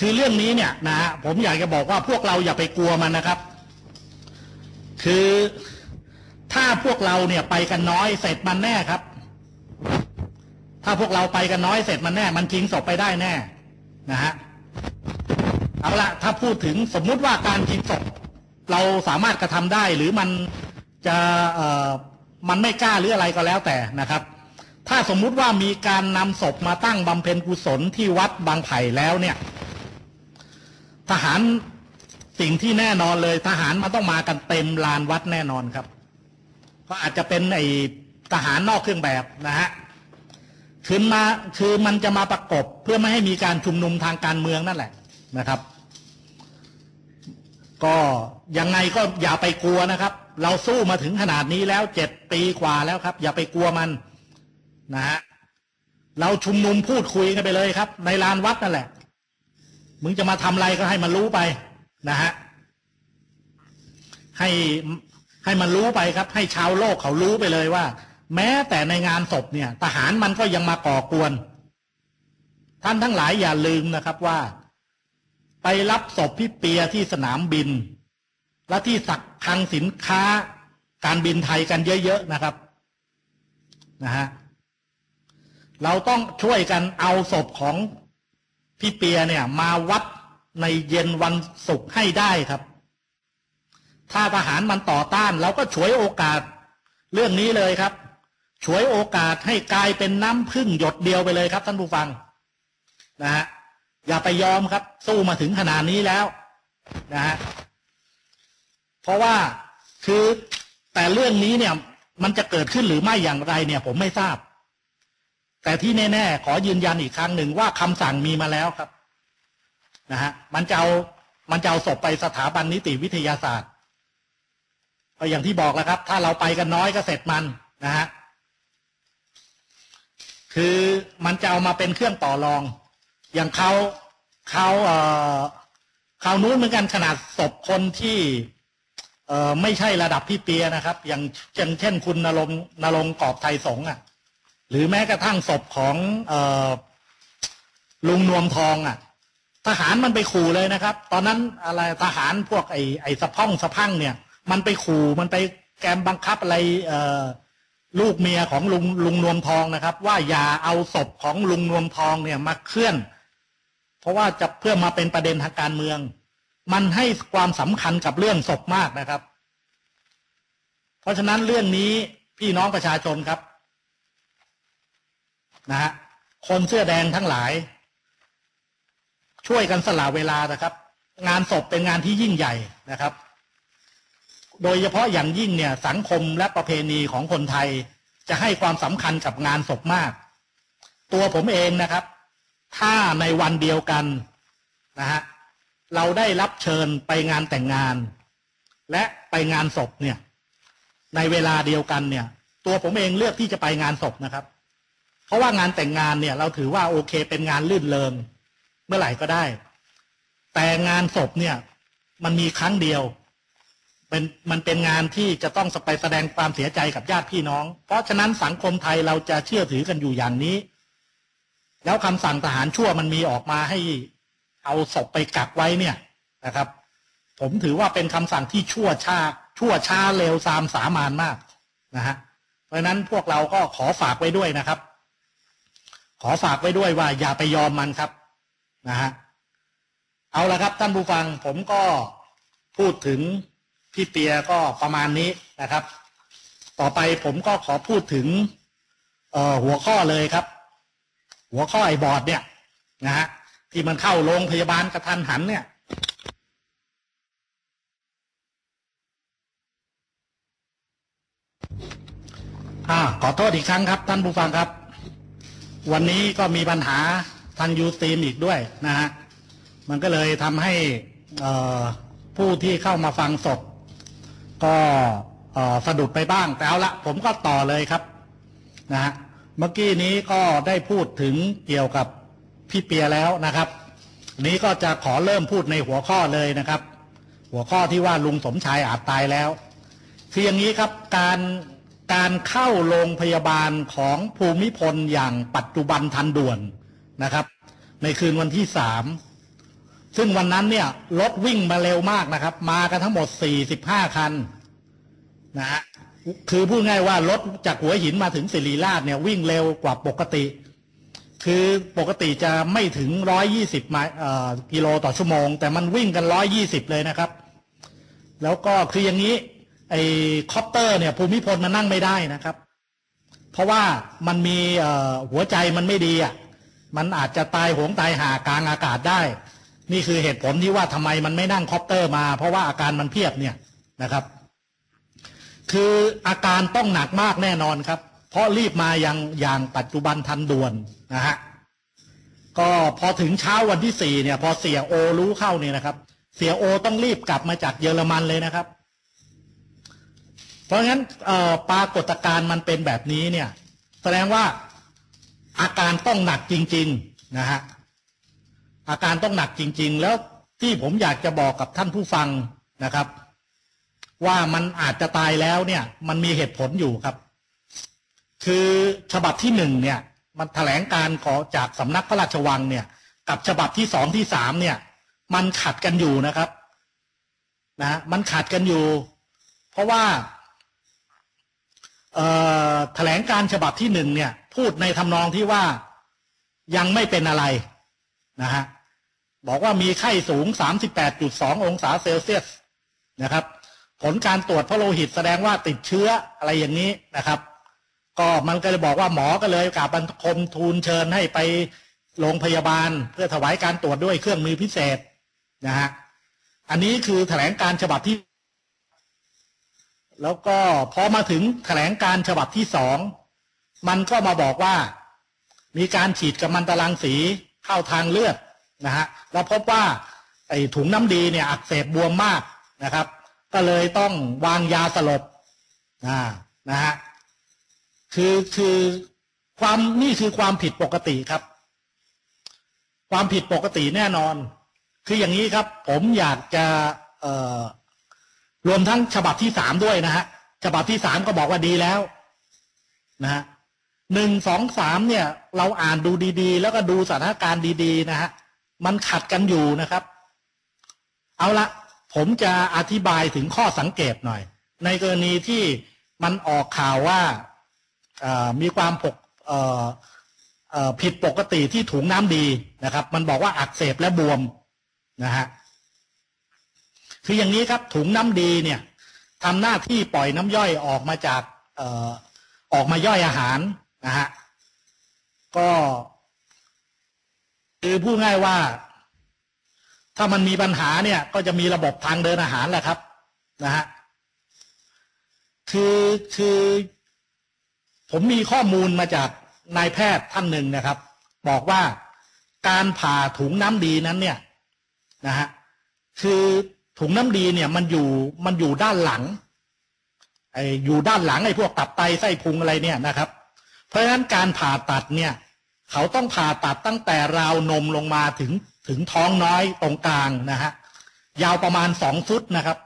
คือเรื่องนี้เนี่ยนะฮะผมอยากจะบอกว่าพวกเราอย่าไปกลัวมันนะครับ คือถ้าพวกเราเนี่ยไปกันน้อยเสร็จมันแน่ครับ ถ้าพวกเราไปกันน้อยเสร็จมันแน่ มันชิงศพไปได้แน่นะฮะเอาละถ้าพูดถึงสมมุติว่าการชิงศพเราสามารถกระทำได้หรือมันจะเอ่อมันไม่กล้าหรืออะไรก็แล้วแต่นะครับ ถ้าสมมุติว่ามีการนำศพมาตั้งบำเพ็ญกุศลที่วัดบางไผ่แล้วเนี่ย ทหารสิ่งที่แน่นอนเลย ทหารมันต้องมากันเต็มลานวัดแน่นอนครับ ก็อาจจะเป็นไอทหารนอกเครื่องแบบนะฮะคือมาคือมันจะมาประกบเพื่อไม่ให้มีการชุมนุมทางการเมืองนั่นแหละนะครับ ก็ยังไงก็อย่าไปกลัวนะครับ เราสู้มาถึงขนาดนี้แล้วเจ็ดปีกว่าแล้วครับ อย่าไปกลัวมันนะฮะเราชุมนุมพูดคุยกันไปเลยครับ ในลานวัดนั่นแหละ มึงจะมาทำอะไรก็ให้มันรู้ไปนะฮะให้ให้มันรู้ไปครับ ให้ชาวโลกเขารู้ไปเลยว่า แม้แต่ในงานศพเนี่ย ทหารมันก็ยังมาก่อกวน ท่านทั้งหลายอย่าลืมนะครับว่า ไปรับศพพี่เปียที่สนามบิน และที่สักคลังสินค้าการบินไทยกันเยอะๆนะครับนะฮะเราต้องช่วยกันเอาศพของ พี่เปียเนี่ยมาวัดในเย็นวันศุกร์ให้ได้ครับ ถ้าทหารมันต่อต้านเราก็ฉวยโอกาสเรื่องนี้เลยครับฉวยโอกาสให้กลายเป็นน้ำพึ่งหยดเดียวไปเลยครับท่านผู้ฟังนะฮะอย่าไปยอมครับ สู้มาถึงขนาดนี้แล้วนะฮะเพราะว่าคือแต่เรื่องนี้เนี่ย มันจะเกิดขึ้นหรือไม่อย่างไรเนี่ย ผมไม่ทราบ แต่ที่แน่ๆขอยืนยันอีกครั้งหนึ่งว่าคำสั่งมีมาแล้วครับนะฮะมันจะเอามันจะเอาศพไปสถาบันนิติวิทยาศาสตร์ก็อย่างที่บอกแล้วครับ ถ้าเราไปกันน้อยก็เสร็จมันนะฮะคือมันจะเอามาเป็นเครื่องต่อรอง อย่างเขาเขาเอ่อเขานู้นเหมือนกันขนาดศพคนที่ เอ่อไม่ใช่ระดับพี่เปียนะครับ อย่างอย่างเช่นคุณนรงนรงกอบไทยสงอะ หรือแม้กระทั่งศพของออลุงนวมทองอะ ทหารมันไปขู่เลยนะครับ ตอนนั้นอะไรทหารพวกไอ้ไอ้สะพ้องสะพังเนี่ย มันไปขู่มันไปแกมบังคับอะไรเอลูกเมียของลุงลุงนวมทองนะครับ ว่าอย่าเอาศพของลุงนวมทองเนี่ยมาเคลื่อน เพราะว่าจะเพื่อมาเป็นประเด็นทางการเมือง มันให้ความสำคัญกับเรื่องศพมากนะครับ เพราะฉะนั้นเรื่องนี้พี่น้องประชาชนครับ นะฮะคนเสื้อแดงทั้งหลาย ช่วยกันสละเวลานะครับ งานศพเป็นงานที่ยิ่งใหญ่นะครับ โดยเฉพาะอย่างยิ่งเนี่ยสังคมและประเพณีของคนไทยจะให้ความสำคัญกับงานศพมาก ตัวผมเองนะครับ ถ้าในวันเดียวกันนะฮะเราได้รับเชิญไปงานแต่งงาน และไปงานศพเนี่ย ในเวลาเดียวกันเนี่ย ตัวผมเองเลือกที่จะไปงานศพนะครับ เพราะว่างานแต่งงานเนี่ย เราถือว่าโอเคเป็นงานลื่นเริงเมื่อไหร่ก็ได้ แต่งานศพเนี่ย มันมีครั้งเดียวเป็นมันเป็นงานที่จะต้องไปแสดงความเสียใจกับญาติพี่น้อง เพราะฉะนั้นสังคมไทยเราจะเชื่อถือกันอยู่อย่างนี้ แล้วคำสั่งทหารชั่วมันมีออกมาให้เอาศพไปกักไว้เนี่ยนะครับ ผมถือว่าเป็นคำสั่งที่ชั่วช้าชั่วช้าเร็วซามสามานมากนะฮะเพราะฉะนั้นพวกเราก็ขอฝากไว้ด้วยนะครับ ขอฝากไว้ด้วยว่าอย่าไปยอมมันครับนะฮะเอาละครับท่านผู้ฟังผมก็พูดถึงพี่เปียก็ประมาณนี้นะครับ ต่อไปผมก็ขอพูดถึงหัวข้อเลยครับ หัวข้อไอ้บอดเนี่ยนะฮะที่มันเข้าโรงพยาบาลกระทันหันเนี่ยอ่าขอโทษอีกครั้งครับ ท่านผู้ฟังครับ วันนี้ก็มีปัญหาทางยูสตรีมอีกด้วยนะฮะ มันก็เลยทำให้ผู้ที่เข้ามาฟังสด ก็สะดุดไปบ้างแต่เอาละผมก็ต่อเลยครับนะฮะเมื่อกี้นี้ก็ได้พูดถึงเกี่ยวกับพี่เปียแล้วนะครับ นี้ก็จะขอเริ่มพูดในหัวข้อเลยนะครับ หัวข้อที่ว่าลุงสมชายอาจตายแล้วคืออย่างนี้ครับการ การเข้าโรงพยาบาลของภูมิพลอย่างปัจจุบันทันด่วนนะครับ ในคืนวันที่สามซึ่งวันนั้นเนี่ยรถวิ่งมาเร็วมากนะครับ มากันทั้งหมด45คันนะฮะคือพูดง่ายว่ารถจากหัวหินมาถึงสิริราชเนี่ยวิ่งเร็วกว่าปกติ คือปกติจะไม่ถึง120ไมล์เอ่อกิโลต่อชั่วโมง แต่มันวิ่งกัน120เลยนะครับ แล้วก็คืออย่างนี้ ไอ้คอปเตอร์เนี่ยภูมิพลมันนั่งไม่ได้นะครับ เพราะว่ามันมีหัวใจมันไม่ดีอะมันอาจจะตายหงตายหากลางอากาศได้ นี่คือเหตุผลที่ว่าทำไมมันไม่นั่งคอปเตอร์มา เพราะว่าอาการมันเพียบเนี่ยนะครับ คืออาการต้องหนักมากแน่นอนครับ เพราะรีบมาอย่างอย่างปัจจุบันทันด่วนนะฮะก็พอถึงเช้าวันที่สี่เนี่ย พอเสียโอรู้เข้าเนี่ยนะครับ เสียโอต้องรีบกลับมาจากเยอรมันเลยนะครับ เพราะงั้นปรากฏการณ์มันเป็นแบบนี้เนี่ย แสดงว่าอาการต้องหนักจริง ๆนะฮะอาการต้องหนักจริง ๆ แล้วที่ผมอยากจะบอกกับท่านผู้ฟังนะครับ ว่ามันอาจจะตายแล้วเนี่ย มันมีเหตุผลอยู่ครับ คือฉบับที่หนึ่งเนี่ย มันแถลงการขอจากสำนักพระราชวังเนี่ย กับฉบับที่สองที่สามเนี่ย มันขัดกันอยู่นะครับนะมันขัดกันอยู่ เพราะว่า แถลงการฉบับที่หนึ่งเนี่ย พูดในทำนองที่ว่ายังไม่เป็นอะไรนะฮะบอกว่ามีไข้สูง 38.2 องศาเซลเซียสนะครับ ผลการตรวจพระโลหิตแสดงว่าติดเชื้ออะไรอย่างนี้นะครับ ก็มันก็เลยบอกว่าหมอก็เลยกราบบันคมทูลเชิญให้ไปโรงพยาบาล เพื่อถวายการตรวจด้วยเครื่องมือพิเศษนะฮะอันนี้คือแถลงการฉบับที่ แล้วก็พอมาถึงแถลงการฉบับที่สองมันก็มาบอกว่า มีการฉีดกัมมันตรังสีเข้าทางเลือดนะฮะแล้วพบว่าไอ้ถุงน้ำดีเนี่ยอักเสบบวมมากนะครับ ก็เลยต้องวางยาสลบนะนะฮะคือคือความนี่คือความผิดปกติครับ ความผิดปกติแน่นอน คืออย่างนี้ครับ ผมอยากจะเอ่อ รวมทั้งฉบับที่สามด้วยนะฮะฉบับที่สามก็บอกว่าดีแล้วนะฮะหนึ่งสองสามเนี่ย เราอ่านดูดีๆ แล้วก็ดูสถานการณ์ดีๆนะฮะมันขัดกันอยู่นะครับ เอาละผมจะอธิบายถึงข้อสังเกตหน่อย ในกรณีที่มันออกข่าวว่ามีความปกผิดปกติที่ถุงน้ำดีนะครับ มันบอกว่าอักเสบและบวมนะฮะ คืออย่างนี้ครับถุงน้ำดีเนี่ยทำหน้าที่ปล่อยน้ำย่อยออกมาจากเอ่อออกมาย่อยอาหารนะฮะก็คือพูดง่ายว่า ถ้ามันมีปัญหาเนี่ย ก็จะมีระบบทางเดินอาหารแหละครับนะฮะคือคือผมมีข้อมูลมาจากนายแพทย์ท่านหนึ่งนะครับ บอกว่าการผ่าถุงน้ำดีนั้นเนี่ยนะฮะคือ ถุงน้ำดีเนี่ยมันอยู่มันอยู่ด้านหลังไอ้อยู่ด้านหลังไอ้พวกตับไตไส้พุงอะไรเนี่ยนะครับ เพราะฉะนั้นการผ่าตัดเนี่ย เขาต้องผ่าตัดตั้งแต่ราวนมลงมาถึงถึงท้องน้อยตรงกลางนะฮะยาวประมาณสองฟุตนะครับ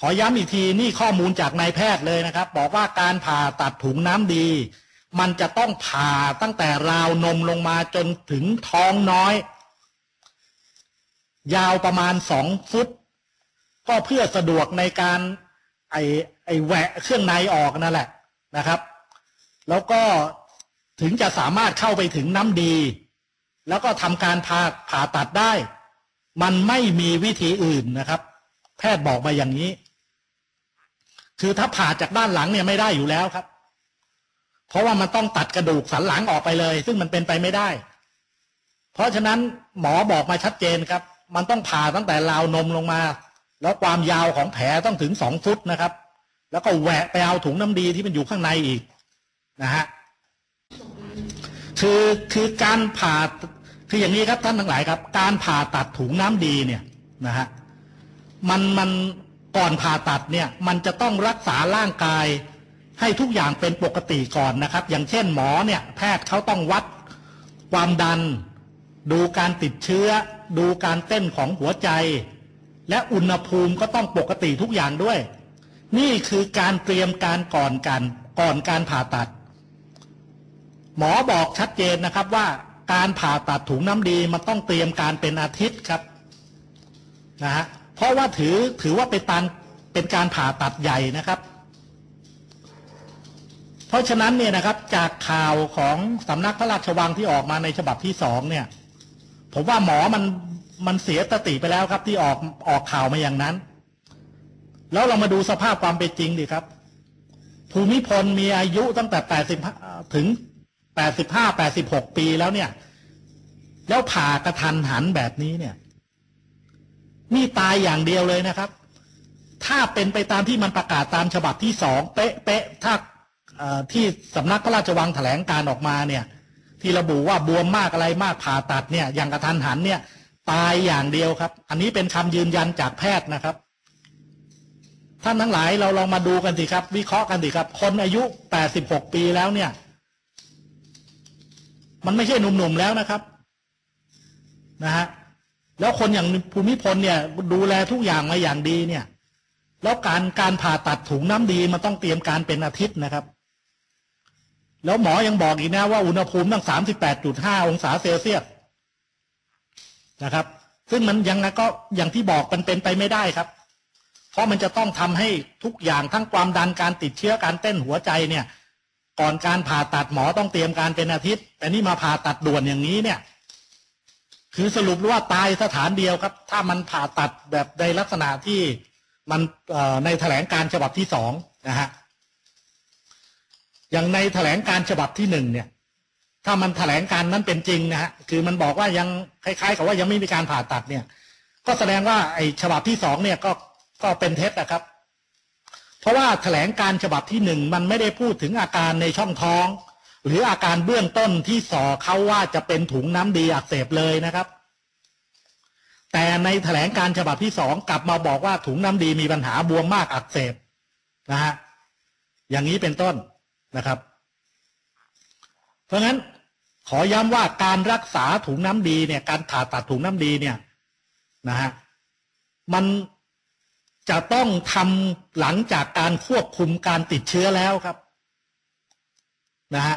ขอย้ำอีกทีนี่ข้อมูลจากนายแพทย์เลยนะครับ บอกว่าการผ่าตัดถุงน้ำดี มันจะต้องผ่าตั้งแต่ราวนมลงมาจนถึงท้องน้อย ยาวประมาณสองฟุต ก็เพื่อสะดวกในการไอไอแหวะเครื่องในออกนั่นแหละนะครับ แล้วก็ถึงจะสามารถเข้าไปถึงน้ำดี แล้วก็ทำการผ่าผ่าตัดได้ มันไม่มีวิธีอื่นนะครับ แพทย์บอกมาอย่างนี้ คือถ้าผ่าจากด้านหลังเนี่ยไม่ได้อยู่แล้วครับ เพราะว่ามันต้องตัดกระดูกสันหลังออกไปเลย ซึ่งมันเป็นไปไม่ได้ เพราะฉะนั้นหมอบอกมาชัดเจนครับ มันต้องผ่าตั้งแต่ราวนมลงมา แล้วความยาวของแผลต้องถึงสองฟุตนะครับ แล้วก็แหวะไปเอาถุงน้ำดีที่มันอยู่ข้างในอีกนะฮะคือคือการผ่าคืออย่างนี้ครับท่านทั้งหลายครับ การผ่าตัดถุงน้ำดีเนี่ยนะฮะมันมันก่อนผ่าตัดเนี่ยมันจะต้องรักษาร่างกายให้ทุกอย่างเป็นปกติก่อนนะครับ อย่างเช่นหมอเนี่ยแพทย์เขาต้องวัดความดัน ดูการติดเชื้อ ดูการเต้นของหัวใจ และอุณหภูมิก็ต้องปกติทุกอย่างด้วย นี่คือการเตรียมการก่อนการก่อนการผ่าตัด หมอบอกชัดเจนนะครับว่าการผ่าตัดถุงน้ำดีมันต้องเตรียมการเป็นอาทิตย์ครับนะฮะเพราะว่าถือถือว่าเป็นการเป็นการผ่าตัดใหญ่นะครับ เพราะฉะนั้นเนี่ยนะครับจากข่าวของสำนักพระราชวังที่ออกมาในฉบับที่สองเนี่ย ผมว่าหมอมันมันเสียสติไปแล้วครับที่ออกออกข่าวมาอย่างนั้น แล้วเรามาดูสภาพความเป็นจริงดิครับ ภูมิพลมีอายุตั้งแต่แปดสิบถึงแปดสิบห้าแปดสิบหกปีแล้วเนี่ย แล้วผ่ากระทันหันแบบนี้เนี่ย นี่ตายอย่างเดียวเลยนะครับ ถ้าเป็นไปตามที่มันประกาศตามฉบับที่สองเป๊ะเป๊ะถ้าที่สำนักพระราชวังแถลงการออกมาเนี่ย ที่ระบุว่าบวมมากอะไรมากผ่าตัดเนี่ย อย่างกระทันหันเนี่ย ตายอย่างเดียวครับ อันนี้เป็นคำยืนยันจากแพทย์นะครับ ท่านทั้งหลายเราลองมาดูกันสิครับ วิเคราะห์กันสิครับ คนอายุ86ปีแล้วเนี่ย มันไม่ใช่หนุ่มๆแล้วนะครับนะฮะแล้วคนอย่างภูมิพลเนี่ย ดูแลทุกอย่างมาอย่างดีเนี่ย แล้วการการผ่าตัดถุงน้ำดีมันต้องเตรียมการเป็นอาทิตย์นะครับ แล้วหมอยังบอกอีกนะว่าอุณหภูมิตั้ง38.5องศาเซลเซียสนะครับ ซึ่งมันยังไงก็อย่างที่บอกมันเป็นไปไม่ได้ครับ เพราะมันจะต้องทำให้ทุกอย่างทั้งความดันการติดเชื้อการเต้นหัวใจเนี่ย ก่อนการผ่าตัดหมอต้องเตรียมการเป็นอาทิตย์ แต่นี่มาผ่าตัดด่วนอย่างนี้เนี่ย คือสรุปว่าตายสถานเดียวครับ ถ้ามันผ่าตัดแบบในลักษณะที่มันในแถลงการฉบับที่สองนะฮะ อย่างในแถลงการฉบับที่หนึ่งเนี่ย ถ้ามันแถลงการนั้นเป็นจริงนะฮะคือมันบอกว่ายังคล้ายๆ กับว่ายังไม่มีการผ่าตัดเนี่ย ก็แสดงว่าไอ้ฉบับที่สองเนี่ยก็ก็เป็นเท็จนะครับ เพราะว่าแถลงการฉบับที่หนึ่งมันไม่ได้พูดถึงอาการในช่องท้อง หรืออาการเบื้องต้นที่สอเขาว่าจะเป็นถุงน้ำดีอักเสบเลยนะครับ แต่ในแถลงการฉบับที่สองกลับมาบอกว่าถุงน้ำดีมีปัญหาบวมมากอักเสบนะฮะอย่างนี้เป็นต้น นะครับ เพราะงั้นขอย้ำว่าการรักษาถุงน้ำดีเนี่ยการผ่าตัดถุงน้ำดีเนี่ยนะฮะมันจะต้องทำหลังจากการควบคุมการติดเชื้อแล้วครับนะฮะ